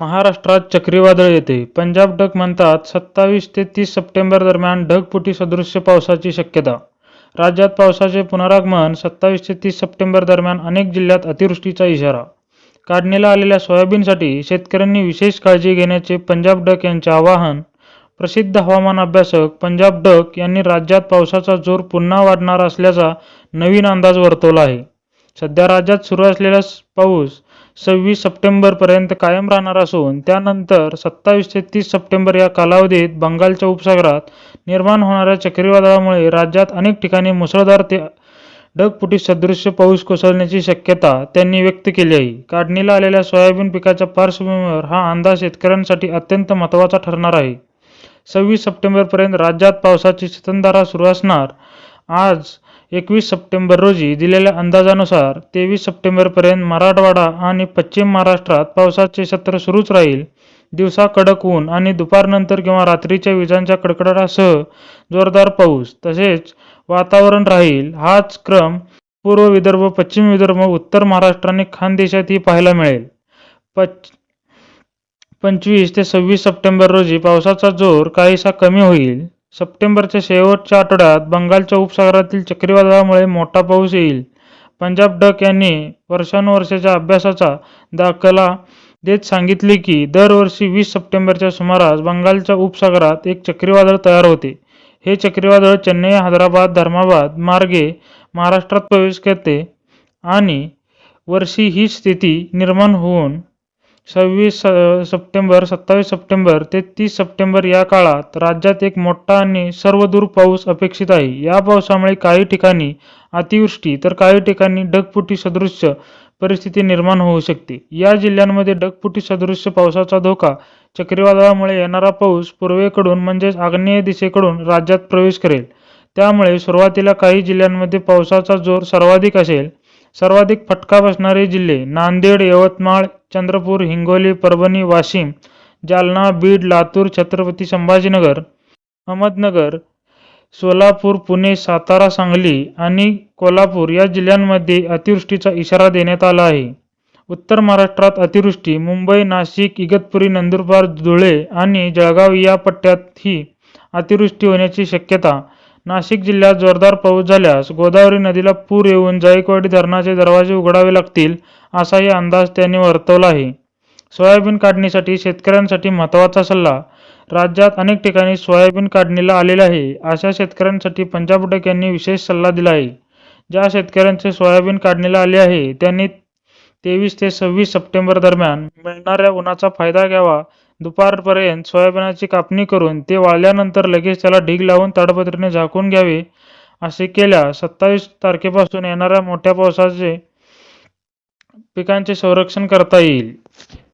महाराष्ट्रात चक्रीवादळ येते. पंजाब डक म्हणतात सत्तावीस ते तीस सप्टेंबर दरम्यान ढगफुटी सदृश्य पावसाची शक्यता. राज्यात पावसाचे पुनरागमन सत्तावीस ते तीस सप्टेंबर दरम्यान अनेक जिल्ह्यात अतिवृष्टीचा इशारा. काढणीला आलेल्या सोयाबीनसाठी शेतकऱ्यांनी विशेष काळजी घेण्याचे पंजाब डक यांचे आवाहन. प्रसिद्ध हवामान अभ्यासक पंजाब डक यांनी राज्यात पावसाचा जोर पुन्हा वाढणार असल्याचा नवीन अंदाज वर्तवला आहे. सध्या राज्यात सुरू असलेला पाऊस सव्वीस सप्टेंबरपर्यंत कायम राहणार असून त्यानंतर सत्तावीस ते तीस सप्टेंबर या कालावधीत बंगालच्या उपसागरात निर्माण होणाऱ्या चक्रीवादळामुळे राज्यात अनेक ठिकाणी मुसळधार ते ढगफुटी सदृश्य पाऊस कोसळण्याची शक्यता त्यांनी व्यक्त केली आहे. काढणीला आलेल्या सोयाबीन पिकाच्या पार्श्वभूमीवर हा अंदाज शेतकऱ्यांसाठी अत्यंत महत्त्वाचा ठरणार आहे. सव्वीस सप्टेंबरपर्यंत राज्यात पावसाची संततधारा सुरू असणार. आज एकवीस सप्टेंबर रोजी दिलेल्या अंदाजानुसार तेवीस सप्टेंबरपर्यंत मराठवाडा आणि पश्चिम महाराष्ट्रात पावसाचे सत्र सुरूच राहील. दिवसा कडक ऊन आणि दुपारनंतर किंवा रात्रीच्या विजांच्या कडकडाटासह जोरदार पाऊस तसेच वातावरण राहील. हाच क्रम पूर्व विदर्भ पश्चिम विदर्भ उत्तर महाराष्ट्र आणि खानदेशातही पाहायला मिळेल. पच पंचवीस ते सव्वीस सप्टेंबर रोजी पावसाचा जोर काहीसा कमी होईल. सप्टेंबरच्या शेवटच्या आठवड्यात बंगालच्या उपसागरातील चक्रीवादळामुळे मोठा पाऊस येईल. पंजाब डक यांनी वर्षानुवर्षाच्या अभ्यासाचा दाखला देत सांगितले की दरवर्षी वीस सप्टेंबरच्या सुमारास बंगालच्या उपसागरात एक चक्रीवादळ तयार होते. हे चक्रीवादळ चेन्नई हैदराबाद धर्माबाद मार्गे महाराष्ट्रात प्रवेश करते आणि वर्षी ही स्थिती निर्माण होऊन सव्वीस स- सप्टेंबर सत्तावीस सप्टेंबर ते तीस सप्टेंबर या काळात राज्यात एक मोठा आणि सर्वदूर पाऊस अपेक्षित आहे. या पावसामुळे काही ठिकाणी अतिवृष्टी तर काही ठिकाणी ढगफुटी सदृश्य परिस्थिती निर्माण होऊ शकते. या जिल्ह्यांमध्ये ढगफुटी सदृश्य पावसाचा धोका चक्रीवादळामुळे येणारा पाऊस पूर्वेकडून म्हणजेच आग्नेय दिशेकडून राज्यात प्रवेश करेल. त्यामुळे सुरुवातीला काही जिल्ह्यांमध्ये पावसाचा जोर सर्वाधिक असेल. सर्वाधिक फटका बसणारे जिल्हे नांदेड यवतमाळ चंद्रपूर हिंगोली परभणी वाशिम जालना बीड लातूर छत्रपती संभाजीनगर अहमदनगर सोलापूर पुणे सातारा सांगली आणि कोल्हापूर या जिल्ह्यांमध्ये अतिवृष्टीचा इशारा देण्यात आला आहे. उत्तर महाराष्ट्रात अतिवृष्टी मुंबई नाशिक इगतपुरी नंदुरबार धुळे आणि जळगाव या पट्ट्यातही अतिवृष्टी होण्याची शक्यता नाशिक जिल्ह्यात जोरदार पाऊस झाल्यास गोदावरी नदीला पूर येऊन जायकवाडी धरणाचे दरवाजे उघडावे लागतील असाही अंदाज त्यांनी वर्तवला आहे. सोयाबीन काढणीसाठी शेतकऱ्यांसाठी महत्त्वाचा सल्ला राज्यात अनेक ठिकाणी सोयाबीन काढणीला आलेले आहे अशा शेतकऱ्यांसाठी पंजाब डक यांनी विशेष सल्ला दिला आहे. ज्या शेतकऱ्यांचे सोयाबीन काढणीला आले आहे त्यांनी तेवीस ते सव्वीस सप्टेंबर दरम्यान मिळणाऱ्या उन्हाचा फायदा घ्यावा दुपारपर्यंत सोयाबीनाची कापणी करून ते वाळल्यानंतर लगेच त्याला ढीग लावून ताडपत्रीने झाकून घ्यावे असे केल्यास सत्तावीस तारखेपासून येणाऱ्या मोठ्या पावसाचे पिकांचे संरक्षण करता येईल.